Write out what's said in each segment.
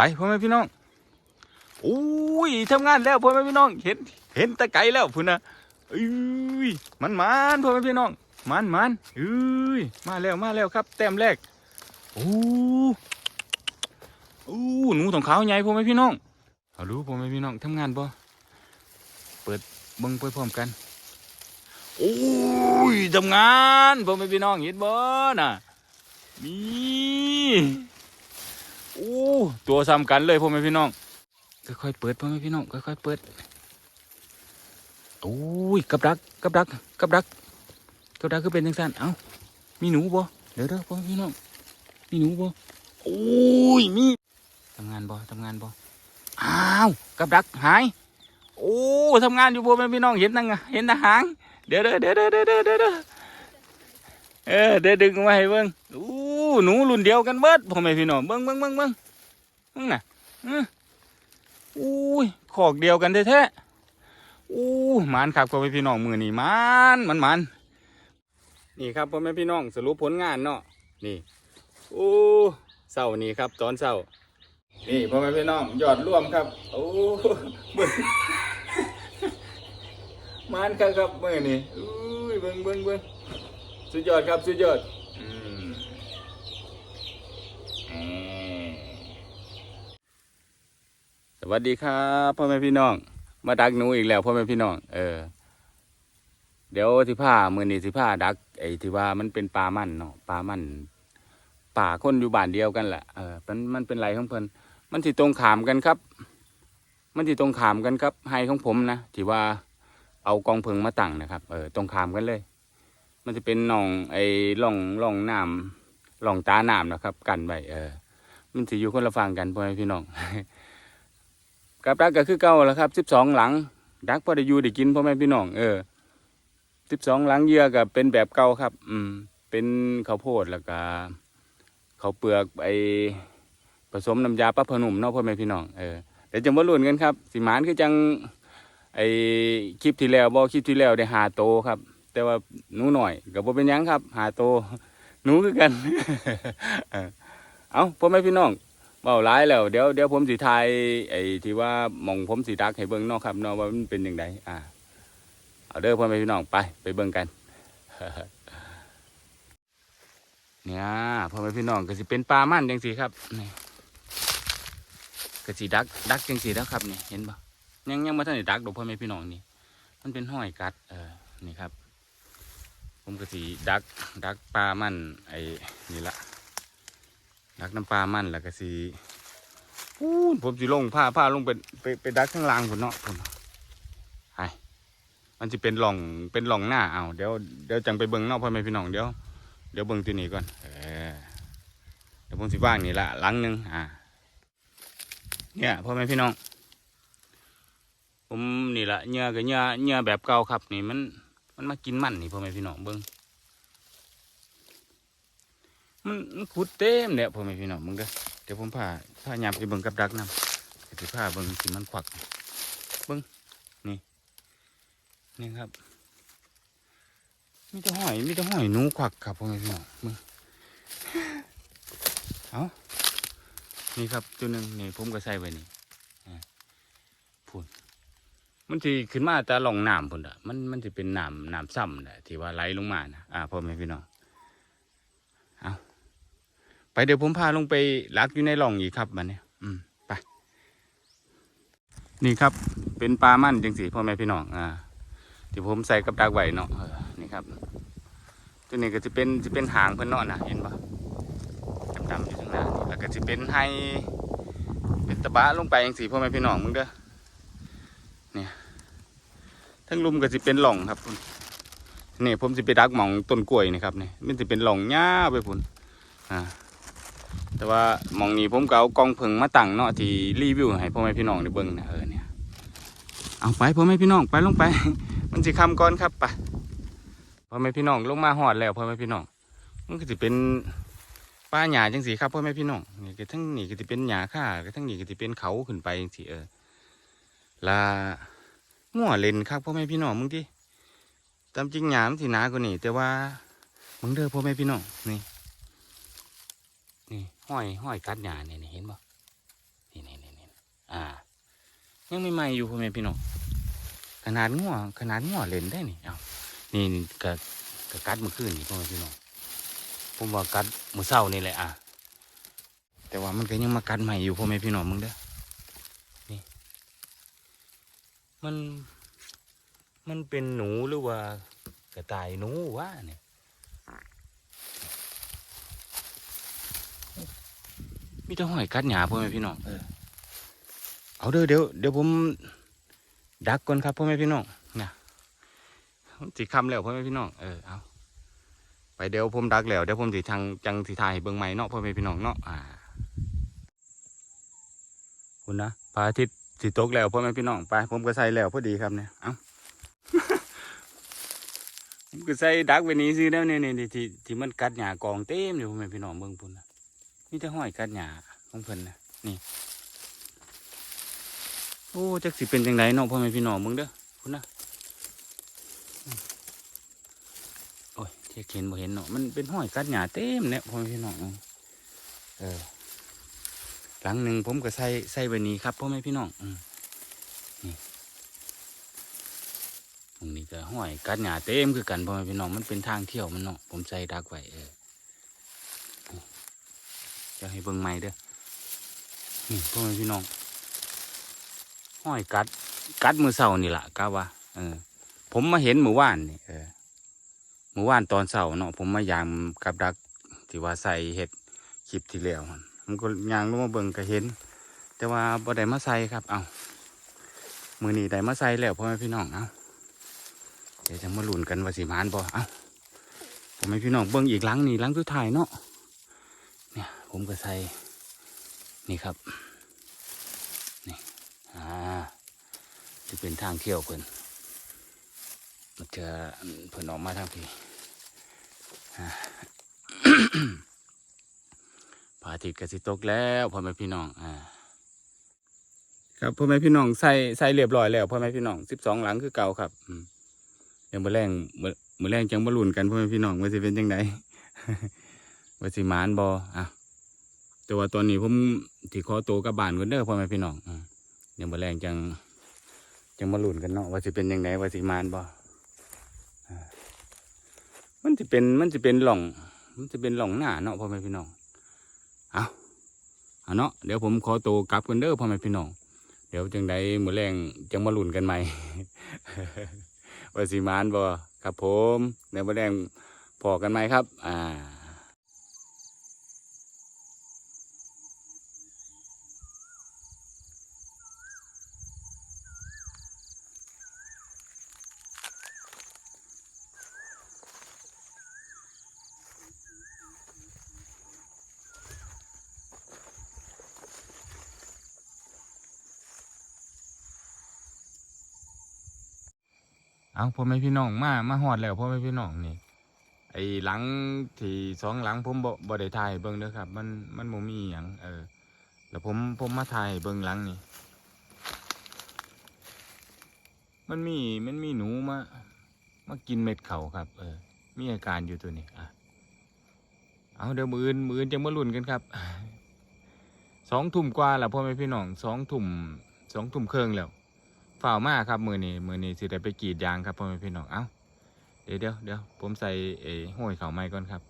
ไปพ่อแม่พี่น้องโอ้ยทำงานแล้วพ่อแม่พี่น้อง เห็น เห็นตะไกลแล้วพุ่นนะเอ้ยมันมันพ่อแม่พี่น้อง มันมันเอ้ยมาแล้วมาแล้วครับ แต้มแรกโอ้โอ้หนูของขาวใหญ่พ่อแม่พี่น้องเอาดูพ่อแม่พี่น้องทำงานบ่เปิดเบิ่งไปพร้อมกันโอ้ยทำงานพ่อแม่พี่น้องเห็นบ่น่ะนี่ อ้ตัวซ้ำกันเลยพ่อแม่พี่น้องค่อยๆเปิดพ่อแม่พี่น้องค่อยๆเปิดโอ้ยกับดักกับดักกับดักกับดักคือเป็นจังซั่นเอ้ามีหนูบ่เดี๋ยวเด้อพ่อแม่พี่น้องมีหนูบ่โอ้ยมีทำงานบ่ทำงานบ่อ้าวกับดักหายโอ้ทำงานอยู่พ่อแม่พี่น้องเห็นนังเห็นทหางเดี๋ยวเด้อเดี๋ยวเด้อเดี๋ยวเด้อเดี๋ยวเด้อเออเดี๋ยวดึงมาให้เบิ่งอู้ หนูรุ่นเดียวกันเบิดพ่อแม่พี่น้องเบิ่งเบิ่งเบิ่งเบิ่งเบิ่งน่ะอื้ออู้ยขอกเดียวกันแท้ๆอู้หมานครับพ่อแม่พี่น้องมือนี่มานมันมันนี่ครับพ่อแม่พี่น้องสรุปผลงานเนาะนี่โอ้เศร้านี่ครับตอนเศร้านี่พ่อแม่พี่น้องยอดรวมครับโอ้เบิ่งมานครับครับเมื่อนี่อุ้ยเบิ้งเบิ้งเบิ้งสุดยอดครับสุดยอดอืมอืมส วัสดีครับพ่อแม่พี่น้อง มาดักหนูอีกแล้วพ่อแม่พี่น้อง เออ เดี๋ยวสิผ้ามือนี่สิผ้าดัก ไอ้ที่ว่ามันเป็นปลามันเนาะปลามันป่าคนอยู่บ้านเดียวกันแหละเออมันมันเป็นไรของเพิ่นมันสิตรงขามกันครับ มันสิตรงขามกันครับไฮของผมนะที่ว่าเอากองเพลิงมาตั้งนะครับ เออตรงขามกันเลย มันจะเป็นหนองไอ้ร่องร่องน้ำร่องตาน้ำนะครับ กันไว้เออ มันจะอยู่คนละฝั่งกันพ่อแม่พี่น้อง กับดักก็คือเก่าแล้วครับสิบสองหลัง ดักพอได้อยู่ได้กินพ่อแม่พี่น้องเออสิบสองหลังเยื่อก็เป็นแบบเก่าครับ อืม เป็นข้าวโพดแล้วก็ข้าวเปลือกไอผสมน้ำยาปลาผนุ่มเนาะพ่อแม่พี่น้องเออเดี๋ยวจะมาลุ้นกันครับสิมานคือจังไอคลิปที่แล้วบอคลิปที่แล้วได้หาโตครับ แต่ว่าหนูหน่อยกับบ่เป็นยังครับ หาโตหนูคือกัน เออเอาพ่อแม่พี่น้อง เบาหลายแล้วเดี๋ยวเดี๋ยวผมสิทยไอ้ที่ว่ามองผมสิดักให้เบิ่งนาะครับนาะว่ามันเป็นอยังไงอ่าเอาเด้อพ่อแม่พี่น้องไปไปเบิ่งกันเนี่ยพ่อแม่พี่น้องก็สิเป็นปลามันจังสีครับนี่ก็สิดักดักจังสีแล้วครับนี่เห็นปะยังยังมาทันได้ดักดอกพ่อแม่พี่น้องนี่ มันเป็นห้อยกัดเออนี่ครับ ผมก็สีดักดักปลามันไอ้นี่ละ ดักน้ำปลามันแล้วก็สีพูนผมสิลงผ้าผ้าลงไปไปไปดักข้างล่างผมเนาะผมไอมันจะเป็นหล่องเป็นหล่องหน้าเอาเดี๋ยวเดี๋ยวจังไปเบิ่งเนาะพ่อแม่พี่น้องเดี๋ยวเดี๋ยวเบิ่งตัวนี้ก่อนเออเดี๋ยวผมสิว่างนี่ละหลังหนึ่งอ่าเนี่ยพ่อแม่พี่น้อง ผมนี่ละเหงื่อกับเหงื่อเหงื่อแบบเก่าครับ นี่มันมันมากินมันนี่พ่อแม่พี่น้องเบิ้ง มันมันขุดเต็มเนี่ยพ่อแม่พี่น้องเบิ้งเด้อเดี๋ยวผมพาพายามไปเบิ้งกับดักน้ำเดี๋ยวสิพาเบิ้งสิมันควักเบิ้งนี่นี่ครับมีแต่หอยมีแต่หอยนูควักครับพ่อแม่พี่น้องเบิ้งเอานี่ครับตัวหนึ่งนี่ผมก็ใส่ไว้นี่มันสิขึ้นมาแต่หลองน้ำพุ่นอะมันมันสิเป็นน้ำน้ำซ้ำแหละที่ว่าไหลลงมานะอ่าพ่อแม่พี่น้อง ไปเดี๋ยวผมพาลงไปลักอยู่ในหล่องอีกครับมันเนี่ยอืมไปนี่ครับ เป็นปลามั่นจังสีพ่อแม่พี่น้องอ่าที่ผมใส่กับดักไว้เนาะเออนี่ครับตัวนี้ก็จะเป็นจะเป็นหางเพิ่อนเนาะนะเห็นปะดำๆอยู่ข้างหน้านี่แล้วก็จะเป็นให้เป็นตะบะลงไปจังสีพ่อแม่พี่น้องมึงเด้อทั้งลุมก็สิเป็นหล่องครับพุ่นนี่ผมสิไปดักหมองต้นกล้วยนี่ครับนี่มันสิเป็นหล่องหญ้าไปพุ่นอ่า แต่ว่ามองนี้ผมก็เอากองเพิงมาตั้งเนาะที่รีวิวให้พ่อแม่พี่น้องได้เบิ่งนะเออเนี่ยเอาไปพ่อแม่พี่น้องไปลงไป มันสิคำก่อนครับไปพ่อแม่พี่น้องลงมาหอดแล้วพ่อแม่พี่น้อง มันก็สิเป็นป้าหญ้าจังสีครับพ่อแม่พี่น้องนี่ก็ทั้งนี่ก็สิเป็นหญ้าค่าก็ทั้งนี่ก็สิเป็นเขาขึ้นไปจังสีเออลางัวเล่นครับพ่อแม่พี่น้องมึงที่ตามจริงหยามสิหนากว่านี่แต่ว่ามึงเด้อพ่อแม่พี่น้องนี่ ห้อยห้อยกัดหยาเนี่ยเห็นี่เห็นบ่ยังไม่ใหม่อยู่พ่อแม่พี่น้องขนาดงัวขนาดงัวเล่นได้นี่เอานี่กะกะกัดเมื่อคืนนี่พ่อแม่พี่น้องผมว่ากัดมือเช้านี่แหละอะแต่ว่ามันก็ยังมากัดใหม่อยู่พ่อแม่พี่น้องมึงเด้อนี่มันมันเป็นหนูหรือว่ากระต่ายหนูวะเนี่ย มีแต่หอยกัดหยาพ่อแม่พี่น้องเออเอาเด้อเดี๋ยวเดี๋ยวผมดักก่อนครับพ่อแม่พี่น้องนะสิคำแล้วพ่อแม่พี่น้องเออเอาไปเดี๋ยวผมดักแล้วเดี๋ยวผมสิทางจังสิถ่ายให้เบิ่งใหม่เนาะพ่อแม่พี่น้องเนาะอ่าคุณนะพระอาทิตย์สิตกแล้วพ่อแม่พี่น้องไป ผมก็ใส่แล้วพอดีครับเนี่ยเอาผมก็ใส่ดักไว้นี้ซื้อแล้วเนี่ยเนี่ยที่ที่มันกัดหญ้ากองเต็มอยู่พ่อแม่พี่น้องเบิ่งพุ่นนะ มีแต่ห้อยกัดหญ้าของเพิ่นนะนี่ โอ้จักสิเป็นจังไดเนาะพ่อแม่พี่น้องมึงเด้อคุณนะโอ้ยเทียเห็นบ่เห็นเนาะมันเป็นห้อยกัดหญ้าเต็มเนี่ยพ่อแม่พี่น้องเออหลังหนึ่งผมก็ใส่ใส่ไว้นี้ครับพ่อแม่พี่น้องอืมนี่ตรงนี้ก็ห้อยกัดหญ้าเต็มคือกันพ่อแม่พี่น้องมันเป็นทางเที่ยวมันเนาะผมใส่ดักไว้เออ จะให้เบิ่งใหม่เด้อนี่พ่อแม่พี่น้องห้อยกัด กัดมือเสานี่แหละกะว่าเออ ผมมาเห็นหมู่ว่านนี่เออหมู่ว่านตอนเสาเนาะผมมายามกับดักที่ว่าใส่เห็ดคลิปที่แล้วมันก็ยางลงมาเบิ่งก็เห็น แต่ว่าบ่ได้มาใส่ครับ เอามือนี้ได้มาใส่แล้วพ่อแม่พี่น้องเอาเดี๋ยวจะมาหลุนกันว่าสิมานบ่เอาพ่อแม่พี่น้องเบิ่งอีกหลังนี่หลังสุดท้ายเนาะ ผมก็ใส่นี่ครับนี่อ่าจะเป็นทางเที่ยวเพิ่นมันจะเพิ่นออกมาทางที่พระอาทิตย์กสิตกแล้วพ่อแม่พี่น้องอ่าครับพ่อแม่พี่น้องใส่ใส่เรียบร้อยแล้วพ่อแม่พี่น้องสิบสองหลังคือเก่าครับอืมเดี๋ยวมือแรงมือแรงจังมาลุ้นกันพ่อแม่พี่น้องว่าสิเป็นจังไดว่าสิมานบ่อะ แต่ว่าตอนนี้ผมสิขอตัวกับบ้านก่อนเด้อพ่อแม่พี่น้องอืมเดี๋ยวมาแรงจังจังมาลุ้นกันเนาะว่าสิเป็นยังไงว่าสิมานบ่มันจะเป็นมันจะเป็นหล่อง มันจะเป็นหล่องหน้าเนาะพ่อแม่พี่น้องเอาเอาเนาะเดี๋ยวผมขอตัวกลับกันเด้อพ่อแม่พี่น้องเดี๋ยวจังใดมือแรงจังมาลุ้นกันใหม่ว่าสิมานบ่ครับผมเดี๋ยวมื้อแรงพอกันใหมครับ อ่า เอาพ่อแม่พี่น้องมามาฮอดแล้วพ่อแม่พี่น้องนี่ไอ้หลังที่สองหลังผมบ่บ่ได้ถ่ายเบิ่งเด้อครับ มันมันบ่มีหยังเออ แล้วผมผมมาถ่ายเบิ่งหลังนี่มันมีมันมีหนูมามากินเม็ดเขาครับ เออ มีอาการอยู่ตัวนี้อะเอาเดี๋ยวมืออื่นมืออื่นจะมาลุ้นกันครับสองทุ่มกว่าแล้วพ่อแม่พี่น้องสองทุ่มสองทุ่มเครึ่งแล้ว ฝ่าวมากครับมือนี้มือนี้สิได้ไปกรีดยางครับพ่อแม่พี่น้องเอ้าเดี๋ยวเดี๋ยวเดี๋ยวผมใส่เอ้ห้อยเข่าไม้ก่อนครับ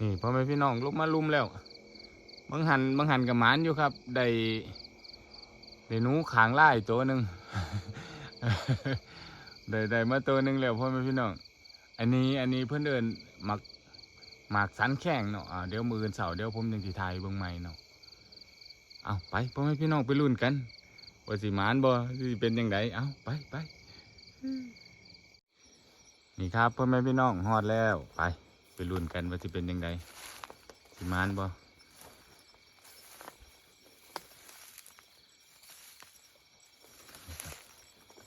นี่พ่อแม่พี่น้องลุกมาลุมแล้วบางหันบางหันกับหมานอยู่ครับได้ได้นูขางไล่ตัวหนึ่งได้ได้มาตัวหนึ่งแล้วพ่อแม่พี่น้อง อันนี้อันนี้เพื่อนเดินหมักหมากสันแข้งเนาะเดี๋ยวมืออนเสาเดี๋ยวผมยังสิทยเบิ่งใหม่เนาะเอาไปพ่อแม่พี่น้องไปลุ้นกัน ว่าสิหมานบ่สิเป็นยังไงเอาไปไปนี่ครับพ่อแม่พี่น้องฮอดแล้ว ไปไปลุ้นกันว่าสิเป็นยังไงสิหมานบ่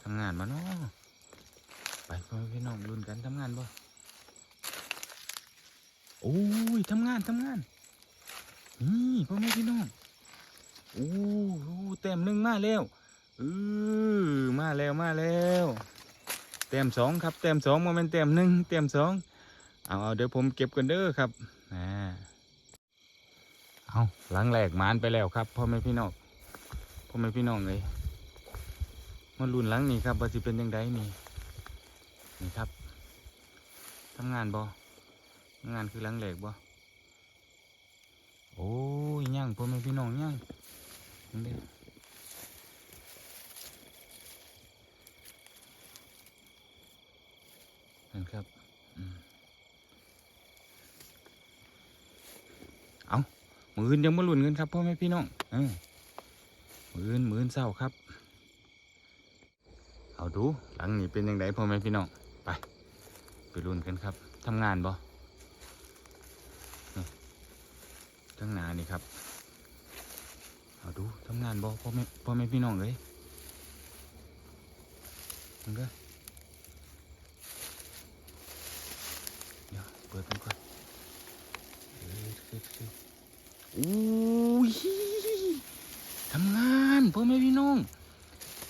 ทำงานมาเนาะไปพ่อแม่พี่น้องลุ้นกันทำงานบ่โอ้ยทำงานทำงานนี่พ่อแม่พี่น้องโอ้โหเต็มหนึ่งมาแล้วเออมาแล้วมาแล้วเต็มสองครับเต็มสองโมเมนต์เต็มหนึ่งเต็มสองเอาเอาเดี๋ยวผมเก็บกันเด้อครับอ่าเอาหลังแหลกมานไปแล้วครับพ่อแม่พี่น้องพ่อแม่พี่น้องเลยมาลุนหลังนี่ครับว่าสิเป็นยังไงนี่นี่ครับทำงานบ่ทำงานคือหลังแหลกบ่โอ้ยย่างพ่อแม่พี่น้องย่าง นี่เด้อนั่นครับอเอามืออื่นยังมาลุ้นกันครับพ่อแม่พี่น้องอมือนมือนเศร้าครับ เอาดูหลังนี้เป็นยังไงพ่อแม่พี่น้องไป ไปลุนกันครับทำงานบ่นี่ทั้งหนานี่ครับ ดูทำงานบ่พ่อแม่พ่อแม่พี่น้องเลยมึงเด้อเดี๋ยวเปิดมันก่อนเอ้ยทำงานพ่อแม่พี่น้อง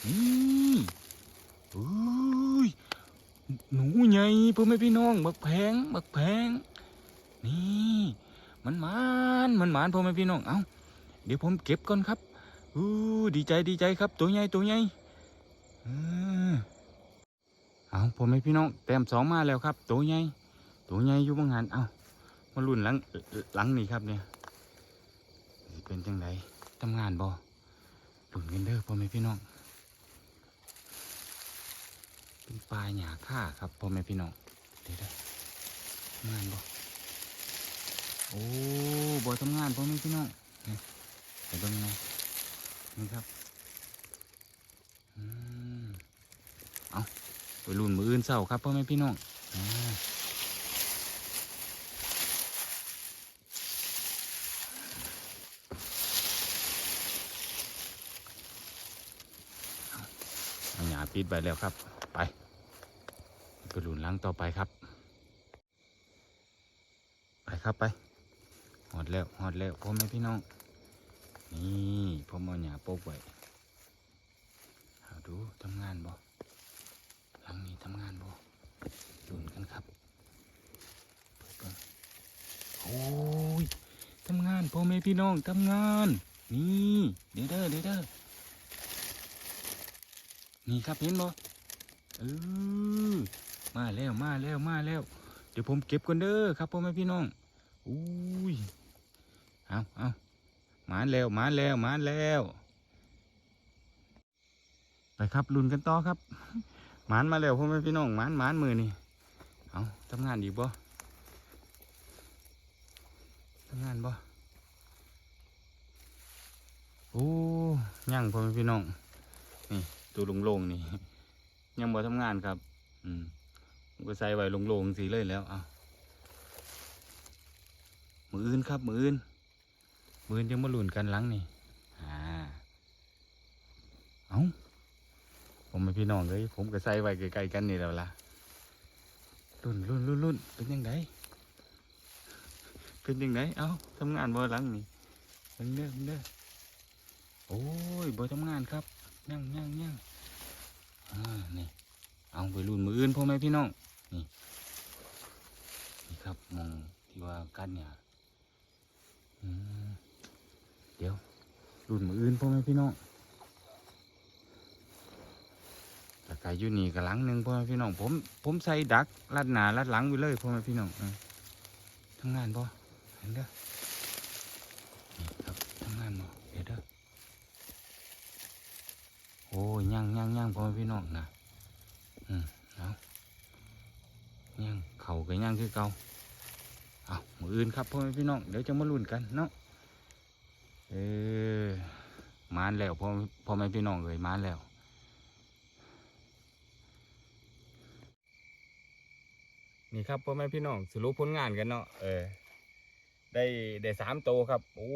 นี่อุ้ยหนูใหญ่พ่อแม่พี่น้องบักแพงบักแพงนี่ มันมานมันมานพ่อแม่พี่น้อง เอ้า ดี๋ยวผมเก็บก่อนครับอู้ดีใจดีใจครับ ตัวใหญ่ตัวใหญ่เออเอาผมให้พี่น้องแต้มสองมาแล้วครับ ตัวใหญ่ตัวใหญ่อยู่บางหันเอามาลุ่นหลังหลังนี่ครับเนี่ยเป็นจังไดทำงานบ่ลุ่นกันเด้อพ่อแม่พี่น้องเป็นปลาหยาค่าครับพ่อแม่พี่น้องเดี๋ยวได้ทำงานบ่โอ้บ่ทำงานพ่อแม่พี่น้อง ไปเบิ่งหนะนี่ครับเอาไปรุ่นมืออื่นเศร้าครับพ่อแม่พี่น้องอ่าเอาเอาหยาปิดไปแล้วครับ ไป ไปรุ่นล้างต่อไปครับ ไปครับไปหอดแล้วหอดแล้วพ่อแม่พี่น้อง นี่พ่อมเอาหยาป๊กไว้เอาดูทำงานบ่หลังนี้ทำงานบ่ดุนกันครับเปิดเบิ่งโอ้ยทำงานพ่อแม่พี่น้องทำงาน นี่เดี๋ยวเด้อเดี๋ยวเด้อนี่ครับเห็นบ่เออมาแล้วมาแล้วมาแล้ว เดี๋ยวผมเก็บก่อนเด้อครับพ่อแม่พี่น้องอุ้ยเอาเอา หมานแล้วหมานแล้วหมานแล้ว ไปครับลุนกันต่อครับหมานมาแล้วพ่อแม่พี่น้องหมานหมานมือนี่เอาทำงานอีบ่ทำงานบ่โอ้ยังพ่อแม่พี่น้องนี่ตัวโลงๆนี่ ยังบ่ทำงานครับ อืมผมก็ใส่ไว้โลงๆสีเลยแล้วเอามืออื่นครับ มืออื่น มือยังมาลุ่นกันหลังนี่อ่าเอาผมเป็นพี่น้องเลยผมก็ใส่ไว้ไกลๆกันนี่แล้วล่ะรุ่นรุ่นรุ่นรุ่นเป็นยังไงเป็นยังไงเอาทำงานบ่หลังนี่เป็นเด้อเป็นเด้อโอ้ยบ่ทำงานครับย่างย่างย่างอ่านี่เอาไปรุ่นมืออื่นพ่อแม่พี่น้องนี่นี่ครับมองที่ว่ากันเนี่ยอืม เดี๋ยวรุ่นมืออื่นพ่อแม่พี่น้องแล้วก็อยู่นี่กับหลังหนึ่งพ่อแม่พี่น้องผมผมใส่ดักลัดหนาลัดหลังไปเลยพ่อแม่พี่น้องเออทำงานบ่เห็นเด้อนี่ครับทำงานบ่เดี๋ยวเด้อโอ้ยย่างย่างย่างพ่อแม่พี่น้องนะอืมเอาย่างเข่ากับย่างคือเก่าเอามืออื่นครับพ่อแม่พี่น้องเดี๋ยวจะมาลุ้นกันเนาะ เออมานแล้วพ่อพ่อแม่พี่น้องเลยมานแล้วนี่ครับพ่อแม่พี่น้องสรุปผลงานกันเนาะเออ ได้ได้สามตัวครับโอ้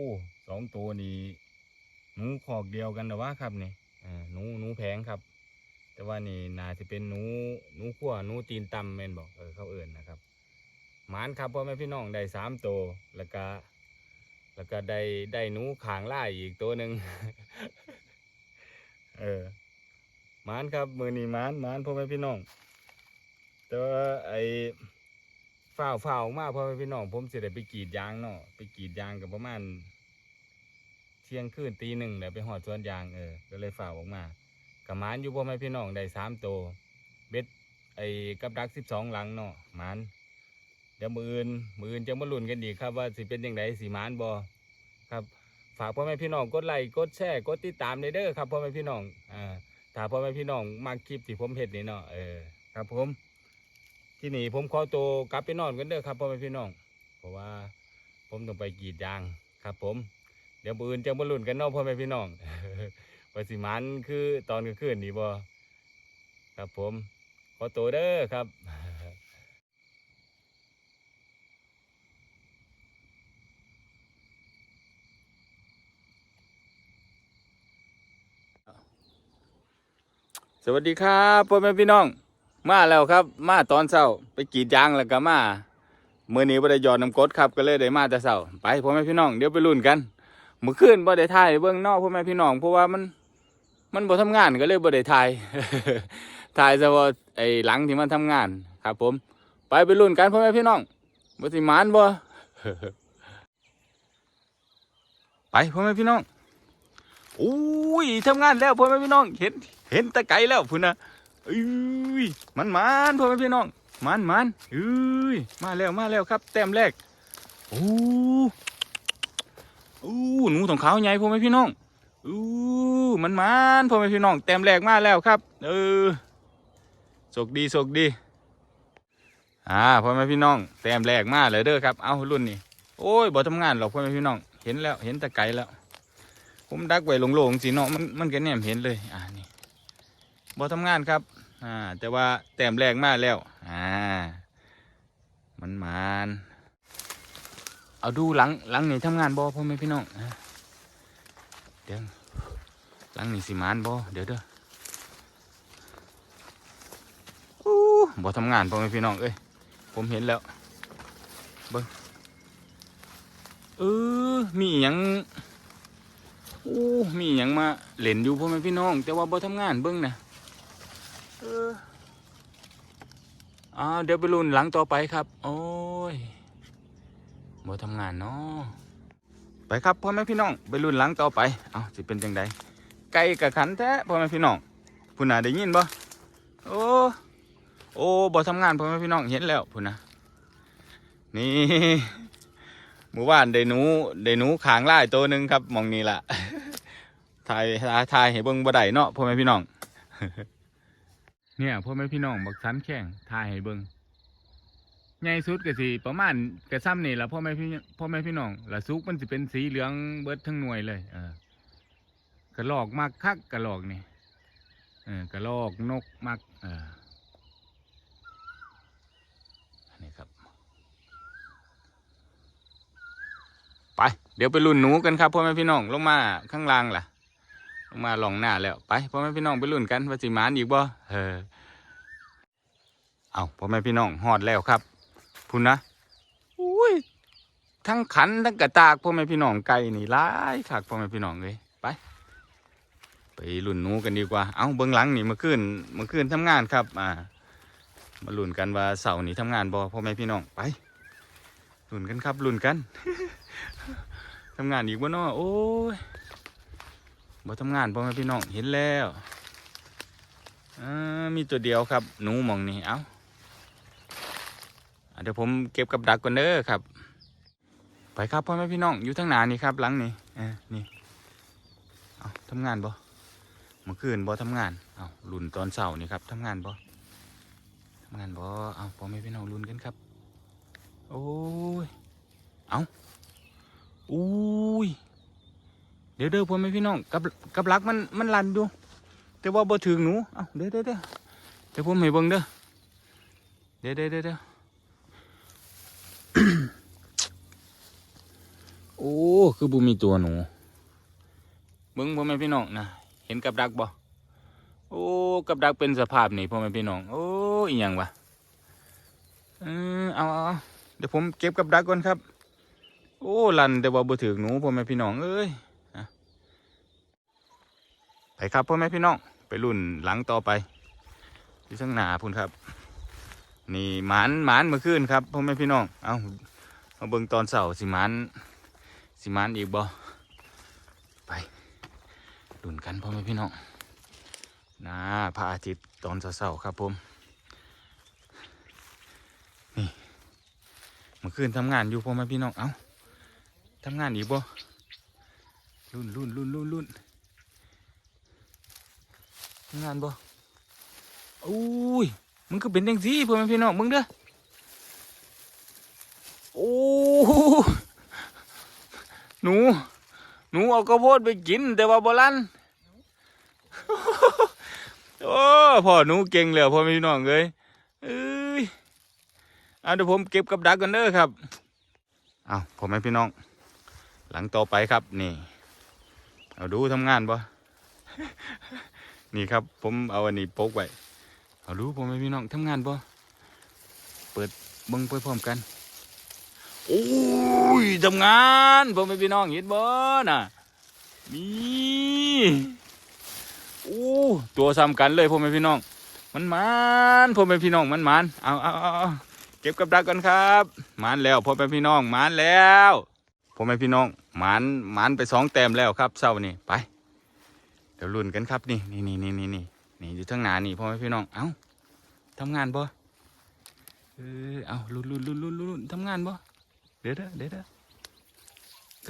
สองตัวนี่หนูขอกเดียวกันแต่ว่าครับนี่หนูหนูแพงครับ แต่ว่านี่น่าจะเป็นหนูหนูขั้วหนูตีนตำแม่นบอกเออเขาเอื่นนะครับหมานครับพ่อแม่พี่น้องได้สามตัวแล้วก็ แล้วก็ได้ได้หนูขางล่าอีกตัวหนึ่ง เออมานครับ มือนีมานมานพ่อแม่พี่น้องแต่ว่าไอ้ฝ้าวฝ้าวมากพ่อแม่พี่น้องผมสิได้ไปกรีดยางเนาะไปกรีดยางกับประมาณเที่ยงคืนตีหนึ่งเดี๋ยวไปหอดสวนยางเออก็เลยฝ่าออกมากับมานอยู่พ่อแม่พี่น้องได้สามตัวเบ็ดไอ้กับดักสิบสองหลังเนาะมาน เดี๋ยวมืออื่นมืออื่นจะมาลุ้นกันอีกครับว่าสิเป็นยังไงสีมานบอครับฝากพ่อแม่พี่น้องกดไลค์กดแชร์กดติดตามในเด้อครับพ่อแม่พี่น้องอ่าถ้าพ่อแม่พี่น้องมาคลิปที่ผมเห็ดนี่เนาะเออครับผม ที่นี่ผมขอตัวกลับไปนอนกันเด้อครับพ่อแม่พี่น้อง เพราะว่าผมต้องไปกรีดยางครับ ผม เดี๋ยวมืออื่นจะมาลุ้นกันเนาะพ่อแม่พี่น้องว่าสิมันคือตอนกลางคืนนี่บ่ครับผมขอตัวเด้อครับ สวัสดีครับพ่อแม่พี่น้อง มาแล้วครับ มาตอนเช้าไปกรีดยางแล้วก็มาเมื่อนี้บ่ได้ยอดน้ำกดครับก็เลยได้มาแต่เช้าไปพ่อแม่พี่น้องเดี๋ยวไปลุ้นกันเมื่อคืนบ่ได้ถ่ายเบื้องนอกพ่อแม่พี่น้องเพราะว่ามันมันบ่ทำงานก็เลยบ่ได้ถ่ายถ่ายเฉพาะไอ้หลังที่มันทำงานครับ ผม ไปไปลุ้นกันพ่อแม่พี่น้องบ่สิมานบ่ไปพ่อแม่พี่น้องอุ้ยทำงานแล้วพ่อแม่พี่น้องเห็น เห็นตะไกแล้วพุ่นนะอุ้ยมันมันพ่อแม่พี่น้อง มันมันอุ้ยมาแล้วมาแล้วครับ แต้มแรกโอ้โอ้หนูของเขาใหญ่พ่อแม่พี่น้องอู้มันมันพ่อแม่พี่น้อง แต้มแรกมาแล้วครับ เออโชคดีโชคดีอ่าพ่อแม่พี่น้อง แต้มแรกมาเลยเด้อครับ เอารุ่นนี้โอ้ยบ่ทำงานหรอกพ่อแม่พี่น้อง เห็นแล้วเห็นตะไกแล้ว ผมดักไว้โล่งๆสิเนาะมันมันก็แนมเห็นเลย อ่านี่ บ่ทำงานครับ อ่า แต่ว่าแต้มแรงมากแล้ว อ่า มันมานเอาดูหลังหลังนี่ทำงานบ่พ่อแม่พี่น้องเดี๋ยวหลังนี่สิมานบ่เดี๋ยวเด้ออู้บ่ทำงานพ่อแม่พี่น้องเอ้ยผมเห็นแล้วเบิ่งเออมีอหยังอู้มีอหยังมาเล่นอยู่พ่อแม่พี่น้อง แต่ว่าบ่ทำงานเบิ่งนะ อออ่าเดี๋ยวไปรุ่นหลังต่อไปครับ โอ้ยบ่ทำงานเนาะไปครับพ่อแม่พี่น้องไปรุ่นหลังต่อไป เอาสิเป็นจังใดไก่กับขันแท้พ่อแม่พี่น้องพุ่นน่ะได้ยินบ่โอ้โอ้บ่ทำงานพ่อแม่พี่น้องเห็นแล้วพุ่นน่ะนี่หมู่บ้านได้หนูได้หนูขางล่ายตัวหนึ่งครับมองนี้ล่ะถ่ายถ่ายให้เบิ่งบ่ได้เนาะพ่อแม่พี่น้อง เนี่ยพ่อแม่พี่น้องบักสันแข่งทายให้เบิงใหญ่สุดก็สิประมาณกระซ้ำนี่ละพ่อแม่พี่พ่อแม่พี่น้องละซุกมันสิเป็นสีเหลืองเบิดทั้งหน่วยเลย เออกระลอกมากคักกระลอกนี่เออกระลอกนกมักเอออันนี่ครับ ไป เดี๋ยวไปรุ่นหนูกันครับพ่อแม่พี่น้องลงมาข้างล่างล่ะ ลงมาลองหน้าแล้วไปพ่อแม่พี่น้องไปลุ้นกันว่าสิมานอีกบ่เออเอาพ่อแม่พี่น้องหอดแล้วครับพุ่นนะอุ้ยทั้งขันทั้งกระตากพ่อแม่พี่น้องไก่นี่หลายคักพ่อแม่พี่น้องเลยไป ไปลุ้นนูกันดีกว่า เอาเบื้องหลังนี่มื่อคืนมื่อคืนทำงานครับ อ่า มาลุ้นกันว่าเสาร์นี้ทำงานบ่พ่อแม่พี่น้องไปลุ้นกันครับลุ้นกันทำงานอีกบ่เนาะโอ้ย บ่ทำงานพ่อแม่พี่น้องเห็นแล้วอ่ามีตัวเดียวครับหนูมองนี่เอาเดี๋ยวผมเก็บกับดักก่อนเด้อครับ ไปครับพ่อแม่พี่น้องอยู่ทั้งหนานี่ครับหลังนี่อ่านี่เอาทำงานบ่เมื่อคืนบ่ทำงานเอาลุ่นตอนเสาร์นี่ครับทำงานบ่ทำงานบ่เอาพ่อแม่พี่น้องลุ่นกันครับโอ้ยเอาอุ้ย ดี๋ยวเด้อพ่อแม่พี่น้องกับกับลักมันมันลันอยู่ แต่ว่าบ่ถึงหนูเอ้าเดี๋ยวเดี๋ยวเดี๋ยวเดี๋ยวผมให้เบิ่งเด้อเดี๋ยวเดี๋ยวเดี๋ยวเดี๋ยวโอ้คือบ่มีตัวหนูเบิ่งพ่อแม่พี่น้องนะเห็นกับดักบ่โอ้กับดักเป็นสภาพนี่พ่อแม่พี่น้องโอ้อีหยังวะเออเอาเอาเดี๋ยวผมเก็บกับดักก่อนครับ โอ้ลันแต่ว่าบ่ถึงหนูพ่อแม่พี่น้องเอ้ย ไปครับพ่อแม่พี่น้องไปรุ่นหลังต่อไปที่ข้างหนาพุ่นครับ นี่หมานหมานเมื่อคืนครับพ่อแม่พี่น้องเอามาเบิ่งตอนเสาร์สิหมานสิหมานอีกบ่ลุ้นกันพ่อแม่พี่น้องนะพระอาทิตย์ตอนเช้าๆครับผมนี่เมื่อคืนทำงานอยู่พ่อแม่พี่น้องเอ้าทำงานอีกบ่รุ่นรุ่นรุ่นรุ่นรุ่น งานบ่อุ้ยมึงก็เป็นจังซี่พ่อแม่พี่น้องมึงเด้อโอ้หนู หนูเอาข้าวโพดไปกิน แต่ว่าโบรันโอ้พ่อหนูเก่งเลยพ่อแม่พี่น้องเลยเอ้ยเอาเดี๋ยวผมเก็บกับดักกันเด้อครับเอาพ่อแม่พี่น้อง หลังต่อไปครับนี่ เอาดูทำงานปะ นี่ครับ ผมเอาอันนี้ปกไว้เอาดูพ่อแม่พี่น้องทำงานปะเปิดเบิ้งไปพร้อมกันโอ้ยทำงานพ่อแม่พี่น้องเห็นบ่น่ะนี่โอ้ตัวซ้ำกันเลยพ่อแม่พี่น้อง มันมันพ่อแม่พี่น้องมันมันเอาเอาเอาเก็บกับดักกันครับมันแล้วพ่อแม่พี่น้องมันแล้วพ่อแม่พี่น้องมันมันไปสองแต้มแล้วครับเช้านี่ไป ดี๋ยวลุ้นกันครับนี่นี่นี่นี่นี่นี่นี่อยู่ทั้งหนานี่พ่อแม่พี่น้องเอ้าทำงานบ่เออเอาลุ้นลุ้นลุ้นลุ้นลุ้นทำงานบ่เดี๋ยวเด้อเดี๋ยวเด้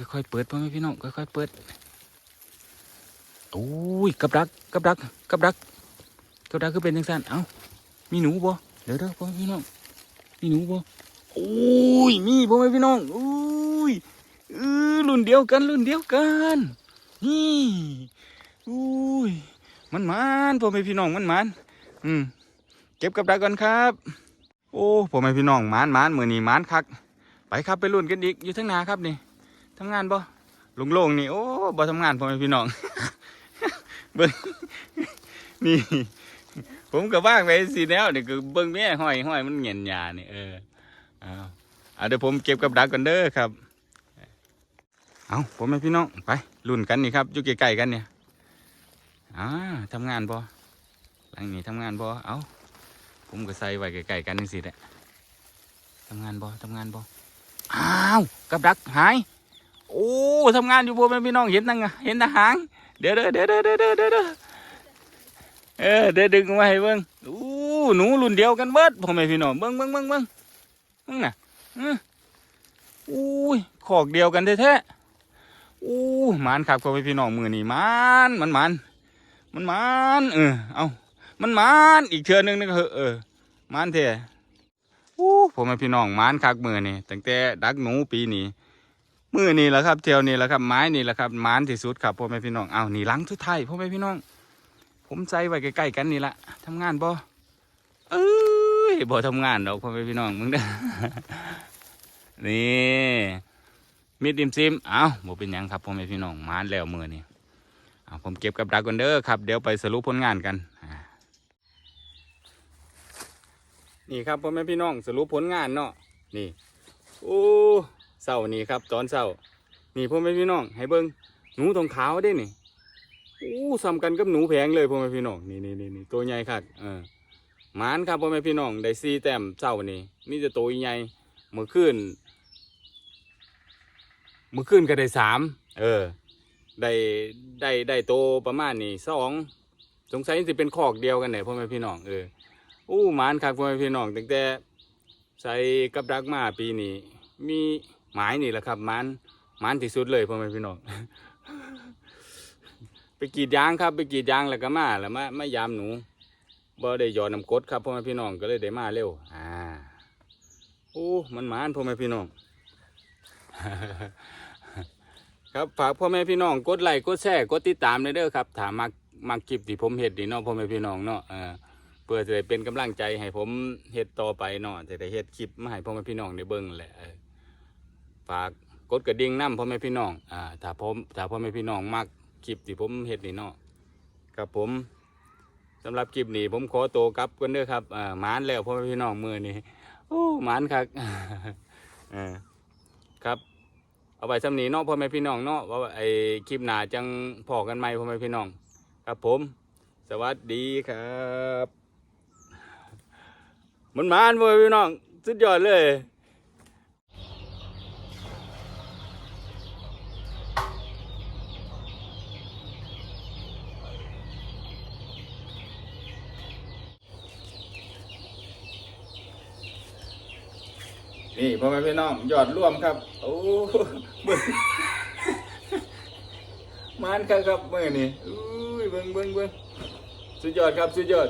อค่อยๆเปิดพ่อแม่พี่น้องค่อยๆเปิดโอ้ยกับดักกับดักกับดักกับดักคือเป็นจังซั่นเอ้ามีหนูบ่เดี๋ยวเด้อพ่อแม่พี่น้องมีหนูบ่โอ้ยมีพ่อแม่พี่น้องโอ้ยเออรุ่นเดียวกันรุ่นเดียวกันนี่ อุ้ยมันมันพ่อแม่พี่น้องมันมันอืมเก็บกับดักก่อนครับ โอ้พ่อแม่พี่น้องมันมันมือนี้มันคัก ไปครับไปรุ่นกันอีกอยู่ทั้งนาครับนี่ทำงานบ่ลุงโล่งนี่โอ้บ่ทำงานพ่อแม่พี่น้องเบิ่งนี่ ผมก็ว่างไปสิแนวนี่คือเบิ่งแม่ห้อยห้อยมันเงียนหยานี่เออเอาเอาเดี๋ยวผมเก็บกับดักกันเด้อครับ เอาผมแม่พี่น้องไปรุ่นกันนี่ครับอยู่ใกล้ๆกันเนี่ย อ่าทำงานบ่หลังนี้ทำงานบ่เอาผมก็ใส่ไว้ใกล้ๆกันนี่สิแหละทำงานบ่ทำงานบ่อ้าวกับดักหาย โอ้ทำงานอยู่พวกแม่พี่น้องเห็นนังเห็นทหางเดี๋ยวเด้อเดี๋ยวเด้อเดี๋ยวเด้อเดี๋ยวเด้อเออเดี๋ยวดึงมาให้เบิ่งอู้หนูรุ่นเดียวกันเบิดพ่อแม่พี่น้องเบิ่งเบิ่งเบิ่งเบิ่งเบิ่งน่ะอู้ยขอกเดียวกันแท้ๆอู้มานครับพ่อแม่พี่น้องมือนี่มานมันมัน มันมันเออเอามันมันอีกเทือนึงนึงเถอะเออมันแท้โอ้ผมเป็นพี่น้องมานคักมือนี่ตั้งแต่ดักหนูปีนี้มือนี่แหละครับเที่ยวนี่แหละครับไม้นี่แหละครับมานที่สุดครับพ่อแม่พี่น้องเอานี่หลังสุดท้ายพ่อแม่พี่น้อง ผมใจไว้ใกล้ๆกันนี่ละทำงานบ่เอ้ยบ่ทำงานดอกพ่อแม่พี่น้องมึงเด้อนี่มิดดิมซิมเอาบ่เป็นยังครับพ่อแม่พี่น้องมานแล้วมือนี่ เอาผมเก็บกับดักกันเด้อครับ เดี๋ยวไปสรุปผลงานกัน นี่ครับพ่อแม่พี่น้องสรุปผลงานเนาะนี่โอ้เศร้านี่ครับตอนเศร้านี่พ่อแม่พี่น้องให้เบิ้งหนูทองขาวได้นี่โอ้ซ้ำกันกับหนูแพงเลยพ่อแม่พี่น้องนี่นี่นี่นตัวใหญ่ครับเออหมานครับพ่อแม่พี่น้องได้ซีแต้มเศร้านี่มีแต่ตัวใหญ่เมื่อคืนเมื่อคืนก็ได้สามเออ ได้ได้ได้โตประมาณนี่สองสงสัยจะเป็นคอกเดียวกันเนี่ยพ่อแม่พี่น้องเอออู้หมานครับพ่อแม่พี่น้องตั้งแต่ใส่กับดักมาปีนี้มีหมายนี่แหละครับหมานหมานที่สุดเลยพ่อแม่พี่น้องไปกีดยางครับ ไปกีดยางแล้วก็มาแล้วมาไมายามหนูบ่ได้หยอดน้ำกดครับพ่อแม่พี่น้องก็เลยได้มาเร็วอ่าโอ้มันหมานพ่อแม่พี่น้อง ครับฝากพ่อแม่พี่น้องกดไลค์กดแชร์กดติดตามเลยเด้อครับถามมามาคลิปที่ผมเห็ดนี่เนาะพ่อแม่พี่น้องเนาะเออเพื่อจะได้เป็นกำลังใจให้ผมเฮ็ดต่อไปเนาะจะได้เฮ็ดคลิปมาให้พ่อแม่พี่น้องได้เบิ่งแหละเออฝากกดกระดิ่งนํพ่อแม่พี่น้องอ่าถ้าผมถ้าพ่อแม่พี่น้องมักคลิปที่ผมเฮ็ดนี่เนาะกับผมสำหรับคลิปนี้ผมขอตัวกลับกันเด้อครับอ่าหมานแล้วพ่อแม่พี่น้องมือนี้โอ้หมานคักเออครับ เอาไว้สำนีเนาะพ่อแม่พี่น้องเนาะว่าไอคลิปหนาจังพอกันไหมพ่อแม่พี่น้อง ครับผม สวัสดีครับมันมาพ่อแม่พี่น้อง สุดยอดเลยนี่พ่อแม่พี่น้องยอดร่วมครับ โอ้ เบิ่งมันครับครับมือนี่อุ้ยเบิ่งเบิ่งเบิ่งสุดยอดครับสุดยอด